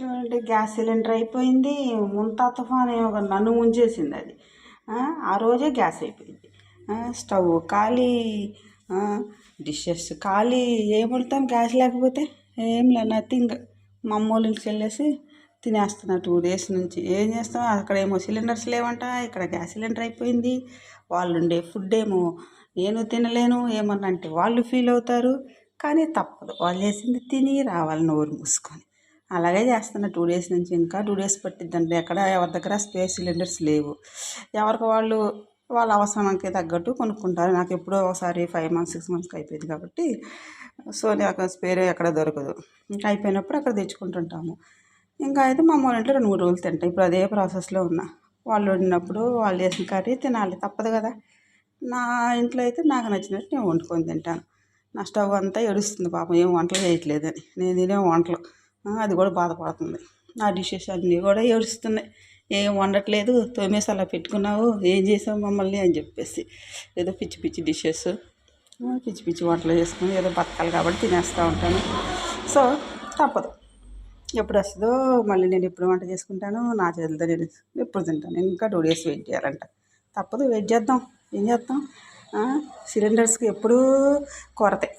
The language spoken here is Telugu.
చూడండి గ్యాస్ సిలిండర్ అయిపోయింది. ముంతా తుఫాన్ ఏమో ఒక నన్ను ముంచేసింది అది. ఆ, రోజే గ్యాస్ అయిపోయింది. స్టవ్ ఖాళీ డిషెస్ ఖాళీ ఏం గ్యాస్ లేకపోతే ఏం లే నథింగ్. మా అమ్మ ఇంటికి వెళ్ళేసి తినేస్తున్నా టూ డేస్ నుంచి. ఏం చేస్తాం? అక్కడ ఏమో సిలిండర్స్ లేవంట ఇక్కడ గ్యాస్ సిలిండర్ అయిపోయింది. వాళ్ళు ఉండే ఫుడ్ ఏమో నేను తినలేను ఏమన్నా అంటే వాళ్ళు ఫీల్ అవుతారు. కానీ తప్పదు. వాళ్ళు చేసింది తిని రావాలి నోరు మూసుకొని. అలాగే చేస్తున్నా. టూ డేస్ నుంచి ఇంకా టూ డేస్ పట్టిద్దండి. ఎక్కడ ఎవరి దగ్గర స్పేస్ సిలిండర్స్ లేవు. ఎవరికి వాళ్ళు వాళ్ళ అవసరానికి తగ్గట్టు కొనుక్కుంటారు. నాకు ఎప్పుడో ఒకసారి ఫైవ్ మంత్స్ సిక్స్ మంత్స్కి అయిపోయింది కాబట్టి సో నాకు స్పేర్ ఎక్కడ దొరకదు. ఇంకా అయిపోయినప్పుడు అక్కడ తెచ్చుకుంటుంటాము. ఇంకా అయితే మా అమ్మ ఇంట్లో రెండు మూడు రోజులు తింటాం. ఇప్పుడు అదే ప్రాసెస్లో ఉన్నా. వాళ్ళు వండినప్పుడు వాళ్ళు చేసిన కర్రీ తినాలి. తప్పదు కదా. నా ఇంట్లో అయితే నాకు నచ్చినట్టు నేను వండుకొని తింటాను. నా స్టవ్ అంతా ఏడుస్తుంది పాపం. ఏం వంటలు చేయట్లేదని. నేను తినే వంటలు. అది కూడా బాధపడుతుంది. ఆ డిషెస్ అన్నీ కూడా ఏడుస్తున్నాయి. ఏం వండట్లేదు. తోమేసి అలా పెట్టుకున్నావు. ఏం చేసావు మమ్మల్ని అని చెప్పేసి ఏదో పిచ్చి పిచ్చి డిషెస్ పిచ్చి పిచ్చి వంటలు చేసుకుని ఏదో బతకాలి కాబట్టి తినేస్తూ ఉంటాను. సో తప్పదు. ఎప్పుడు వస్తుందో మళ్ళీ నేను ఎప్పుడు వంట చేసుకుంటాను నా చేతులతో నేను ఎప్పుడు తింటాను. ఇంకా టూ డేస్ వెయిట్ చేయాలంట. తప్పదు. వెయిట్ చేద్దాం. ఏం చేద్దాం? సిలిండర్స్కి ఎప్పుడూ కొరతే.